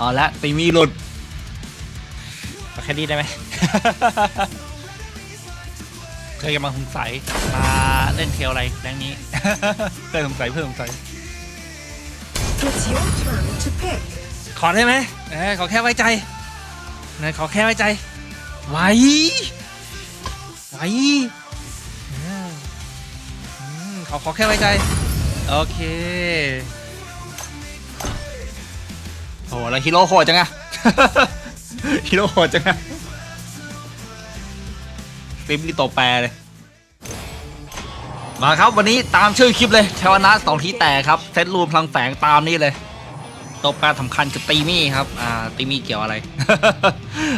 เอาละตีมีหลุดเอาแค่นี้ได้ไหม เคยกำลังสงสัยมาเล่นเทลอะไรแรงนี้ เพื่อนสงสัยเพื่อนสงสัย It's your turn to pick. ขอได้ไหมเออขอแค่ไว้ใจนะขอแค่ไว้ใจ ไว้ ไว้อืมอืมขอขอแค่ไว้ใจ โอเค โอ้โหแล้วฮีโร่โหดจังอะฮีโร่โหดจังอะติมนี่ตัวแปรเลย มาครับวันนี้ตามชื่อคลิปเลยชาวนะสองทีแตกครับ เซตรูมพลังแฝงตามนี่เลยตัวแปรสำคัญคือตีมี่ครับ อ่า ตีมี่เกี่ยวอะไร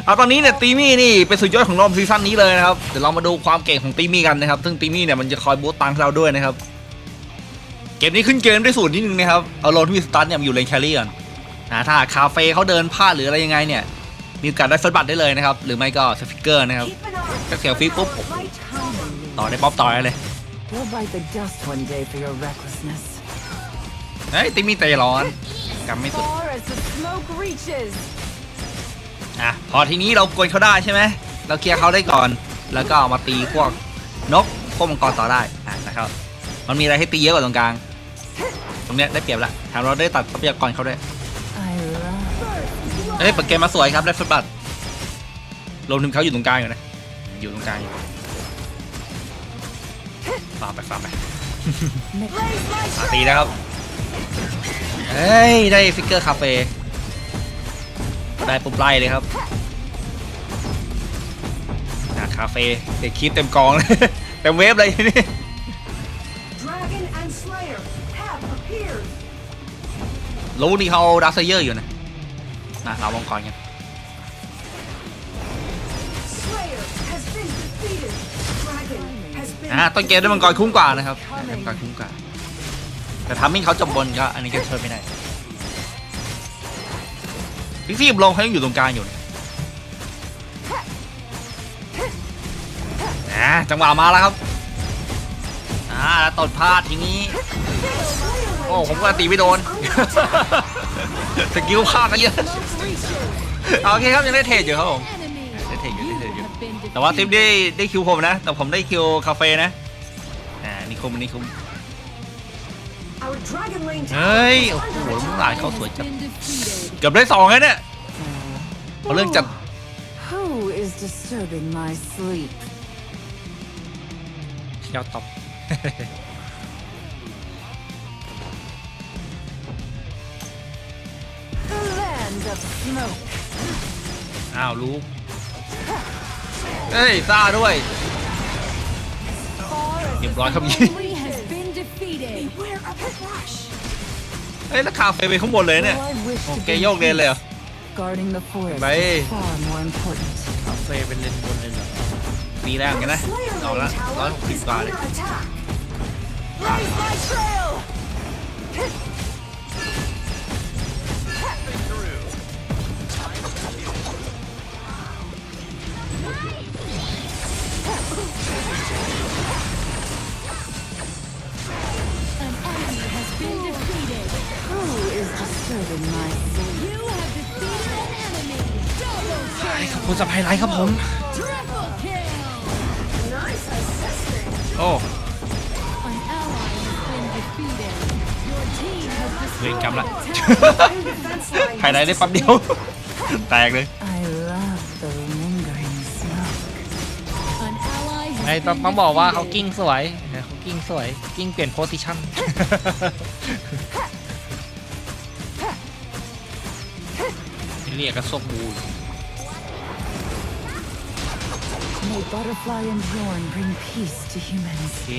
เอาตอนนี้เนี่ยตีมี่นี่เป็นสุดยอดของรอบซีซั่นนี้เลยนะครับ เดี๋ยวเรามาดูความเก่งของตีมี่กันนะครับ ซึ่งตีมี่เนี่ยมันจะคอยบูตตังเราด้วยนะครับ เกมนี้ขึ้นเกมด้วยสูตรนิดนึงนะครับ เอาโลนที่มีสตาร์ทเนี่ยมาอยู่เลนแครี่ก่อน อ่าถ้าคาเฟ่เขาเดินพลาดหรืออะไรยังไงเนี่ย มีโอกาสได้เฟิร์สบัตรได้เลยนะครับ หรือไม่ก็สฟิกเกอร์นะครับ Keep an eye ถ้าเสียวฟิกปุ๊บ right home. ต่อได้ป๊อปต่อได้เลย You'll bite the dust one day for your recklessness. เฮ้ยตีมี่เตะร้อนกำไม่สุด Far as the smoke reaches. อะพอทีนี้เรากวนเขาได้ใช่ไหมเราเคลียร์เขาได้ก่อน แล้วก็เอามาตีพวกนกพวกมังกรต่อได้อะนะครับ มันมีอะไรให้ตีเยอะกว่าตรงกลาง ตรงเนี้ยได้เปรียบละแถมเราได้ตัดทรัพยากรเขาด้วย I love เอ้ยเปิดเกมมาสวยครับได้ฟุตบัตรวมถึงเขาอยู่ตรงกลางอยู่นะ อยู่ตรงกลางอยู่ฟาไปฟาร์มไป mix มาตีแล้วครับ เฮ้ย ได้ฟิกเกอร์คาเฟ่ได้ปุ๊บไล่เลยครับอะคาเฟ่เด็กคลิปเต็มกองเลยเต็มเวฟเลยนี่รู้นี่เขาดักเซเยอร์อยู่นะ นะเราวงกรกัน Slayer has been defeated. Dragon has been อ่าต้นเกมได้มังกรคุ้มกว่านะครับได้มังกรคุ้มกว่า แต่ทำให้เขาจบบนก็อันนี้ก็ช่วยไม่ได้พิกซี่กับโลมเขายังอยู่ตรงกลางอยู่นะอ่าจังหวะมาแล้วครับอ่าแล้วตดพลาดทีนี้ โอ้ผมก็ตีไม่โดน สกิลพลาดกันเยอะเอาโอเคครับยังได้เทรดอยู่ครับผมได้เทรดอยู่ได้เทรดอยู่แต่ว่าทิปได้ได้คิวผมนะ แต่ผมได้คิวคาเฟ่นะอ่านี่คุมนี่คุม our Dragon Lane เฮ้ย tower โอ้ is โห under มึง attack. หลายเขาสวยจัดเกือบได้สองแล้วเนี่ยเอาเรื่องจัด Who is disturbing my sleep? เที่ยวตบ อ้าวรู้เฮ้ยซ่าด้วย Far as เรียบร้อยครับยี่ enemy has been defeated. Beware of the flash. เฮ้ยแล้วคาเฟ่ไปข้างบนเลยเนี่ย Though I wish โอ to เค be โยกเลนเลยเหรอ Guarding the forest Bye. is far more important. คาเฟ่เป็นเลนบนเลยเหรอตีแรงเหมือนกันนะ Slayer เอาละ Lane ร้อย tower หกสิบ is กว่าเลย คุณสะพายไลท์ครับผม triple kill. Nice assisting. โอ้ An ally has been defeated. Your team has เวร destroyed กรรมละ a tower. Defense line ภายในได้ปั๊บเดียว แตกเลย I love the lingering smoke. An ally ไอ้ has ต้อง been ต้องบอกว่าเขา defeated. กิ้งสวยเนี่ยเขากิ้งสวย กิ้งเปลี่ยนโพสิชันเรียกกระซบบู May butterfly and Bjorn bring peace to โอ humans. เค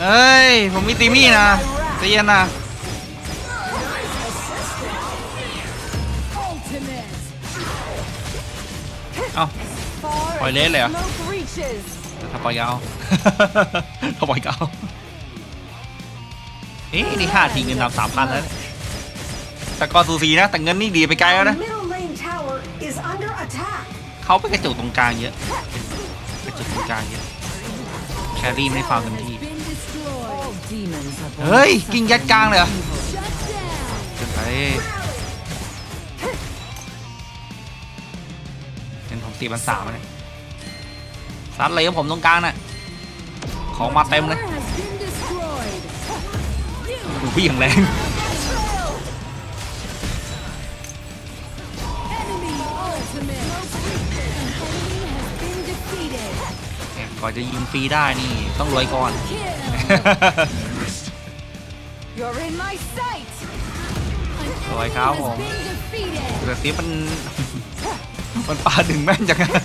เฮ้ย ผมมีตีมี่นะใจเย็นนะ Ultimate. เอ้า Far Hỏi as lẽ the lẹ. smoke reaches. ถ้าปล่อยก็เอา ถ้าปล่อยก็เอาเอ๊ะนี่ห้าทีเงินนำสามพันแล้วเนี่ยแต่ก็สูสีนะ แต่เงินนี่ดีไปไกลแล้ว Our นะ middle lane tower is under attack. เขาไปกระจุกตรงกลางเยอะกระจุกตรงกลางเยอะแครี่ไม่ฟาวกันที่เฮ้ยกินยัดกลางเลยเหรอเกินไปเป็นผมตีมันสามเลยซัดเลยกับผมตรงกลางน่ะของมาเต็มเลยวิ่อย่างแรง ก่อนจะยิงฟรีได้นี่ ต้องรวยก่อน Kill. You're in my sight! An Rồi, enemy kháo has hồn. been defeated. แต่เสียมัน มันปลาดึงแม่นจังอะ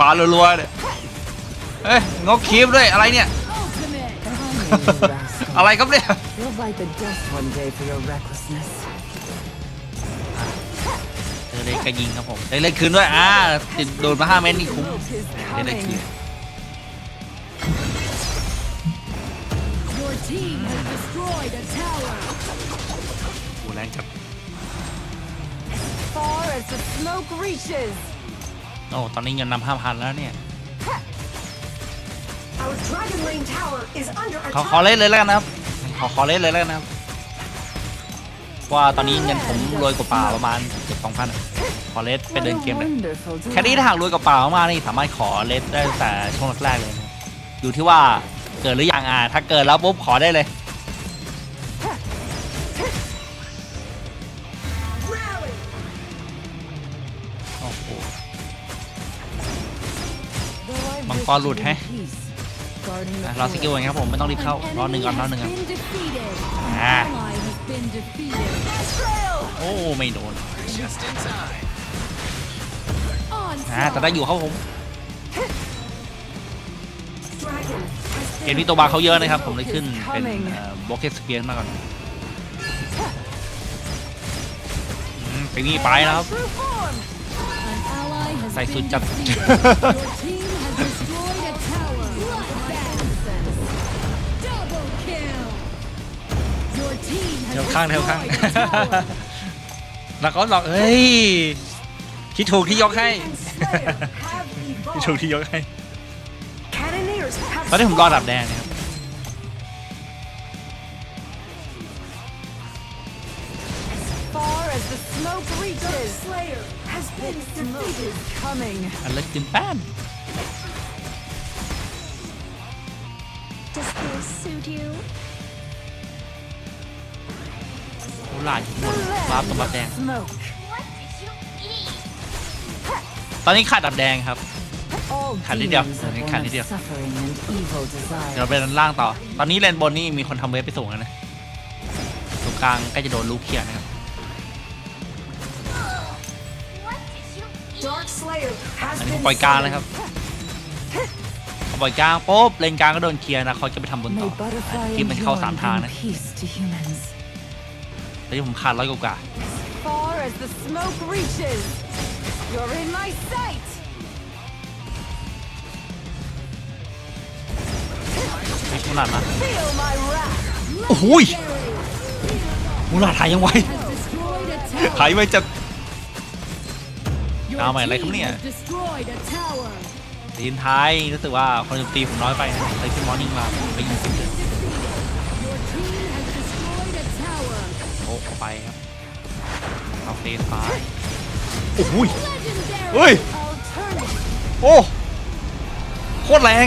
ปลารัวๆเนี่ยเอ้ยงกคีบด้วยอะไรเนี่ย Ultimate. Come here, you rascal. อะไรครับเนี่ย You'll bite the dust one day for your recklessness. เออเลยก็ยิงครับผมได้เล่นคืนด้วย อ่าติดโดนมาห้าเมตรนี่คุ้ม Smoke is ได้เล่นคืน team has destroyed a tower. โอ้แรงจัด Far as the smoke reaches! โอ้ตอนนี้เงินนำห้าพันแล้วเนี่ย Our Dragon Lane Tower is under ขอ attack! ขอเล่นเลยแล้วกันนะครับ ขอขอเล่นเลยแล้วกันนะครับ ว่าตอนนี้เงินผมรวยกว่าป่าประมาณเกือบสองพันขอเลสไป What เดิน a เกมเลย wonderful แค่นี้ delight. ถ้าหากรวยกว่าป่ามากๆนี่สามารถขอเลสได้ตั้งแต่ช่วงแรกๆเลยนะครับอยู่ที่ว่า เกิดหรือยังอ่าถ้าเกิดแล้วปุ๊บขอได้เลย โอ้โห มังกรหลุดแฮะอะรอสกิลก่อนครับผมไม่ต้องรีบเข้ารอหนึ่งก่อนรอหนึ่งก่อนอ่าโอ้ไม่โดนอ่าแต่ได้อยู่ครับผม เก been มนี้ตัวบาร์เขาเยอะนะครับ ผมเลยขึ้นเป็นบล็อกเก็ตสเปียร์มาก่อนอืมไปนี่ไปแล้วครับ true form! An ally has Sai been sút chặt. defeated. Your team has destroyed a tower. Bloodbath. Double kill. Your team has เดี๋ยวข้างเดี๋ยวข้าง destroyed a tower. แล้วก็หลอกเอ้ย คิดถูกที่ยกให้ And Slayer have คิดถูก evolved! ที่ยกให้ Cannoneers have ตอนนี้ผมรอดับแดงนะครับ far as the smoke reaches! Slayer has been defeated! Coming. อันเล็กจินแป้น Does this suit you? โอ้หลานทุกคนวาร์ปตัวบับแดง Smoke. ตอนนี้ขาดดับแดงครับ All Khả đi điều, demons are khả born đi of điều. suffering and evil เดี๋ยว desire. เราไปด้านล่างต่อ ตอนนี้เลนบนนี่มีคนทำเวฟไปส่งแล้วนะ ตรงกลางใกล้จะโดนลูกเคลียร์นะครับ Dark Slayer has อันนี้ been ปล่อยกลาง slain. นะครับพอปล่อยกลางปุ๊บเลนกลางก็โดนเคลียร์นะเขาจะไปทำบนต่ May อ butterfly ที่ and มันเข้าสาม Bjorn ทาง bring นะ peace to humans. ตอนนี้ผมขาดร้อยกว่า Far as the smoke reaches! You're in my sight! ม่ขนาดนะ Feel my wrath! โอ้โหยมูลาดถ่ายยังไว Has destroyed a tower. ถ่ายไวจะ Your เอาใหม่อะไรครับ team เนี่ย has destroyed a tower. ทีนท้ายรู้สึกว่าคนโจมตีผมน้อยไปนะเลยขึ้นมอร์นิ่งมาไปยิงสิบเลย Your team has destroyed a tower. โอ้เอาไปครับเอาเฟสซ้ายโอ้โหย Legendary. เฮ้ย Alternative! โอ้โคตรแรง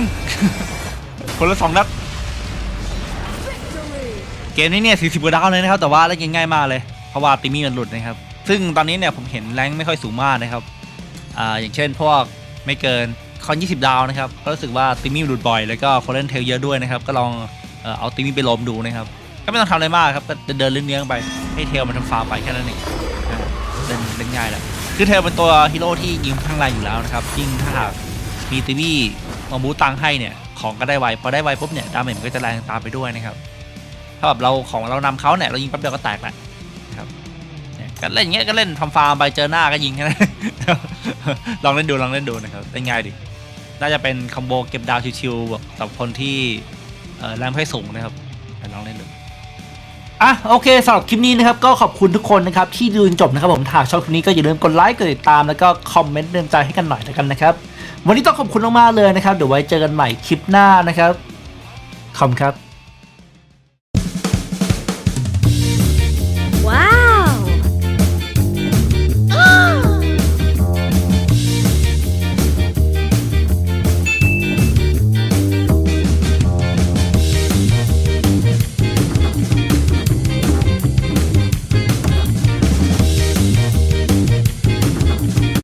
คนละสองนัด Victory. เกมนี้เนี่ย40กว่าดาวเลยนะครับ แต่ว่าเล่นง่ายมากเลย เพราะว่าตีมี่มันหลุดนะครับ ซึ่งตอนนี้เนี่ยผมเห็นแรงไม่ค่อยสูงมากนะครับ อ่า อย่างเช่นพวกไม่เกินคอน20 ดาวนะครับ ก็รู้สึกว่าตีมี่หลุดบ่อย แล้วก็คนเล่นเทลเยอะด้วยนะครับ ก็ลองเออเอาตีมี่ไปล้มดูนะครับ ก็ไม่ต้องทำอะไรมากครับ ก็เดินเลี้ยงๆไป ให้เทลมันทำฟาร์ไปแค่นั้นเองเล่นเล่นง่ายแหละคือเทลเป็นตัวฮีโร่ที่ยิงข้างแรงอยู่แล้วนะครับ ยิ่งถ้าหากมีตีมี่มาบูตังให้เนี่ย ของก็ได้ไว พอได้ไวปุ๊บเนี่ย ดาเมจมันก็จะแรงตามไปด้วยนะครับ ถ้าแบบเราของเรานำเขาเนี่ยเรายิงแป๊บเดียวก็แตกแหละนะครับเนี่ยก็เล่นอย่างเงี้ยก็เล่นทำฟาร์มไปเจอหน้าก็ยิงแค่นั้นลองเล่นดูลองเล่นดูนะครับเล่นง่ายดีน่าจะเป็นคอมโบเก็บดาวชิวๆแบบสำหรับคนที่แรงไม่สูงนะครับลองเล่นดูอะโอเคสำหรับคลิปนี้นะครับก็ขอบคุณทุกคนนะครับที่ดูจนจบนะครับผมถ้าหากชอบคลิปนี้ก็อย่าลืมกดไลค์กดติดตามแล้วก็คอมเมนต์เตือนใจให้กันหน่อยแล้วกันนะครับ วันนี้ต้องขอบคุณมากๆเลยนะครับ เดี๋ยวไว้เจอกันใหม่คลิปหน้านะครับขอบคุณครับ